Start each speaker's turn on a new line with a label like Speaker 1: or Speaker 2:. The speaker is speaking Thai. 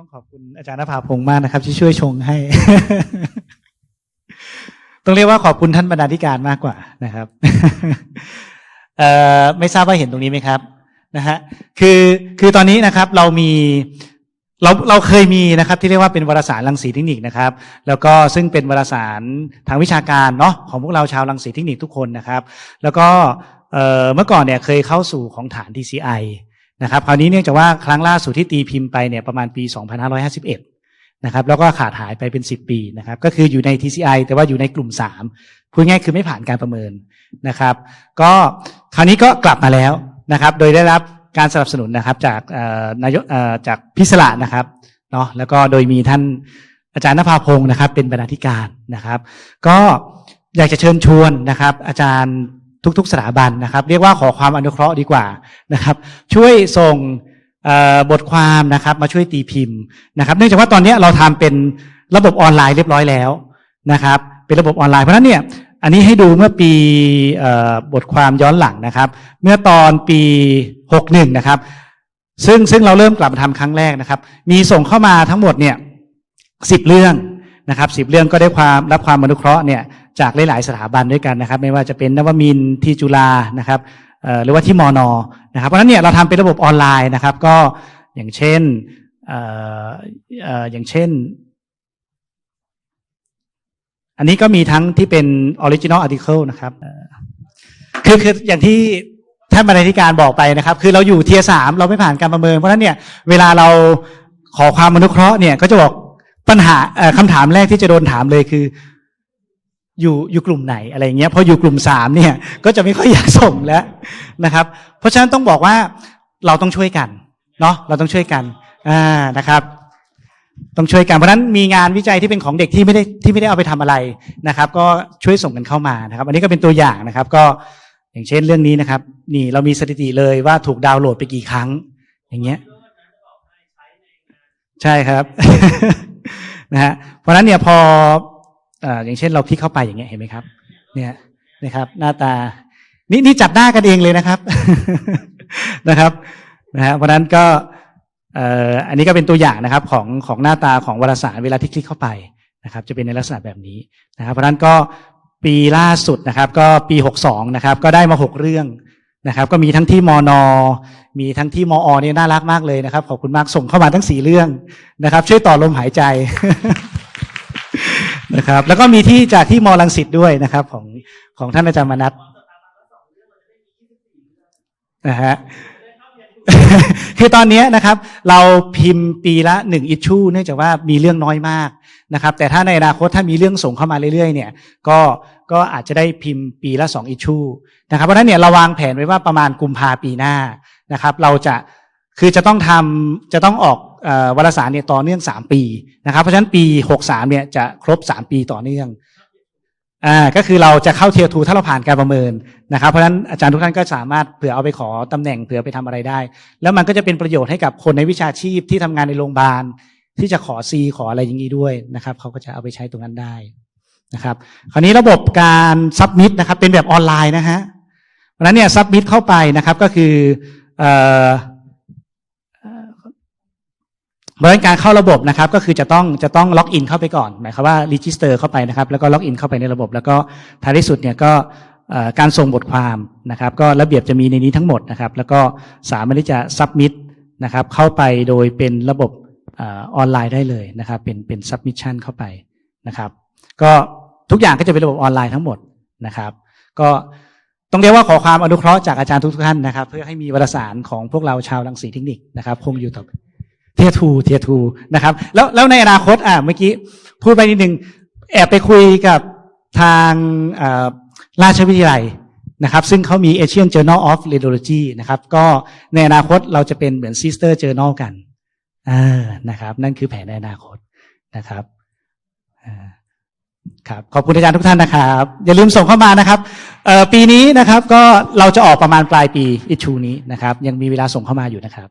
Speaker 1: ต้องขอบคุณอาจารย์นภาพงศ์มากนะครับ ที่ช่วยชงให้ ต้องเรียกว่าขอบคุณท่านบรรณาธิการมากกว่านะครับเออไม่ทราบว่าเห็นตรงนี้ไหมครับนะฮะคือคือตอนนี้นะครับเรามีเราเราเคยมีนะครับที่เรียกว่าเป็นวารสารรังสีเทคนิคนะครับ แล้วก็ซึ่งเป็นวารสารทางวิชาการเนาะของพวกเราชาวรังสีเทคนิคทุกคนนะครับ แล้วก็เอ่อเมื่อก่อนเนี่ยเคยเข้าสู่ของฐาน DCI นะครับคราวนี้เนื่องจากว่าครั้งล่าสุดที่ตีพิมพ์ไปเนี่ยประมาณปี 2551 นะครับแล้วก็ขาดหายไปเป็น 10 ปีนะครับก็คืออยู่ใน TCI แต่ว่าอยู่ในกลุ่ม 3 พูดง่ายคือไม่ผ่านการประเมินนะครับ ก็คราวนี้ก็กลับมาแล้วนะครับ โดยได้รับการสนับสนุนนะครับจากนายกจากพิศระนะครับเนาะแล้วก็โดยมีท่านอาจารย์นภาพงศ์นะครับ เป็นบรรณาธิการนะครับ ก็อยากจะเชิญชวนนะครับ อาจารย์ ทุกๆ สถาบันนะครับ เรียกว่าขอความอนุเคราะห์ดีกว่านะครับ ช่วยส่งบทความนะครับ มาช่วยตีพิมพ์นะครับ เนื่องจากว่าตอนนี้เราทำเป็นระบบออนไลน์เรียบร้อยแล้วนะครับ เป็นระบบออนไลน์เพราะนั้นเนี่ยอันนี้ให้ดูเมื่อปีบทความย้อนหลังนะครับ เมื่อตอนปี 61 นะครับ ซึ่งซึ่งเราเริ่มกลับมาทำครั้งแรกนะครับ มีส่งเข้ามาทั้งหมดเนี่ยสิบเรื่องนะครับสิบเรื่องก็ได้ความรับความอนุเคราะห์เนี่ย จากหลาย ๆ สถาบันด้วยกันนะครับ ไม่ว่าจะเป็นนวมินที่จุฬานะครับหรือว่าที่มอนอนะครับเพราะฉะนั้นเนี่ยเราทำเป็นระบบออนไลน์นะครับ ก็อย่างเช่นอย่างเช่น อันนี้ก็มีทั้งที่เป็น original article นะครับคือคืออย่างที่ท่านบรรณาธิการบอกไปนะครับ คือเราอยู่เทียสามเราไม่ผ่านการประเมิน เพราะฉะนั้นเนี่ยเวลาเราขอความอนุเคราะห์เนี่ยก็จะบอกปัญหาเอ่อคำถามแรกที่จะโดนถามเลยคือ อยู่อยู่กลุ่มไหนอะไรเงี้ยพออยู่กลุ่มสามเนี่ยก็จะไม่ค่อยอยากส่งแล้วนะครับ เพราะฉะนั้นต้องบอกว่าเราต้องช่วยกันเนาะเราต้องช่วยกันอ่านะครับ ต้องช่วยกันเพราะฉะนั้นมีงานวิจัยที่เป็นของเด็กที่ไม่ได้ที่ไม่ได้เอาไปทำอะไรนะครับ ก็ช่วยส่งกันเข้ามานะครับ อันนี้ก็เป็นตัวอย่างนะครับ ก็อย่างเช่นเรื่องนี้นะครับ นี่เรามีสถิติเลยว่าถูกดาวน์โหลดไปกี่ครั้ง อย่างเงี้ยใช่ครับนะฮะเพราะฉะนั้นเนี่ยพอ อย่างเช่นเราคลิกเข้าไปอย่างเงี้ยเห็นไหมครับ เนี่ยนะครับ หน้าตา นี่นี่จับหน้ากันเองเลยนะครับนะครับนะฮะเพราะนั้นก็เอ่ออันนี้ก็เป็นตัวอย่างนะครับของของหน้าตาของวารสารเวลาที่คลิกเข้าไปนะครับ จะเป็นในลักษณะแบบนี้นะครับ เพราะนั้นก็ปีล่าสุดนะครับ ก็ปีหกสองนะครับ ก็ได้มาหกเรื่องนะครับ ก็มีทั้งที่มอนอมีทั้งที่มอเนี่ยน่ารักมากเลยนะครับ ขอบคุณมากส่งเข้ามาทั้งสี่เรื่องนะครับ ช่วยต่อลมหายใจ นะครับ แล้วก็มีที่จากที่มอลังสิตด้วยนะครับ ของของท่านอาจารย์มนัทนะฮะคือตอนนี้นะครับ เราพิมพ์ปีละหนึ่งอิชชูเนื่องจากว่ามีเรื่องน้อยมากนะครับ แต่ถ้าในอนาคตถ้ามีเรื่องส่งเข้ามาเรื่อยๆ เนี่ย ก็ก็อาจจะได้พิมพ์ปีละสองอิชชูนะครับเพราะฉะนั้นเนี่ยเราวางแผนไว้ว่าประมาณกุมภาปีหน้านะครับ เราจะคือจะต้องทำจะต้องออก วารสารเนี่ยต่อเนื่องสามปีนะครับ เพราะฉะนั้นปีหกสามเนี่ยจะครบสามปีต่อเนื่องอ่าก็คือเราจะเข้าเทียร์ทูถ้าเราผ่านการประเมินนะครับ เพราะฉะนั้นอาจารย์ทุกท่านก็สามารถเผื่อเอาไปขอตำแหน่งเผื่อไปทำอะไรได้ แล้วมันก็จะเป็นประโยชน์ให้กับคนในวิชาชีพที่ทำงานในโรงพยาบาลที่จะขอซีขออะไรอย่างนี้ด้วยนะครับเขาก็จะเอาไปใช้ตรงนั้นได้นะครับคราวนี้ระบบการซับมิดนะครับเป็นแบบออนไลน์นะฮะเพราะฉะนั้นเนี่ยซับมิดเข้าไปนะครับก็คือเอ่อ เพราะฉะนั้นการเข้าระบบนะครับก็คือจะต้องจะต้องล็อกอินเข้าไปก่อนหมายความว่ารีจิสเตอร์เข้าไปนะครับแล้วก็ล็อกอินเข้าไปในระบบ แล้วก็ท้ายที่สุดเนี่ยก็การส่งบทความนะครับ ก็ระเบียบจะมีในนี้ทั้งหมดนะครับ แล้วก็สามารถที่จะซับมิดนะครับเข้าไปโดยเป็นระบบออนไลน์ได้เลยนะครับ เป็นเป็นซับมิชชั่นเข้าไปนะครับ ก็ทุกอย่างก็จะเป็นระบบออนไลน์ทั้งหมดนะครับ ก็ต้องเรียกว่าขอความอนุเคราะห์จากอาจารย์ทุกท่านนะครับ เพื่อให้มีวารสารของพวกเราชาวรังสีเทคนิคนะครับ คงอยู่ต่อ เทียทูเทียทูนะครับ แล้วแล้วในอนาคตอะเมื่อกี้พูดไปนิดหนึ่งแอบไปคุยกับทางราชวิทยาลัยนะครับ ซึ่งเขามี Asian Journal of Radiology นะครับ ก็ในอนาคตเราจะเป็นเหมือน sister journal กันอ่านะครับ นั่นคือแผนในอนาคตนะครับครับขอบคุณอาจารย์ทุกท่านนะครับ อย่าลืมส่งเข้ามานะครับปีนี้นะครับก็เราจะออกประมาณปลายปีอิชูนี้นะครับ ยังมีเวลาส่งเข้ามาอยู่นะครับ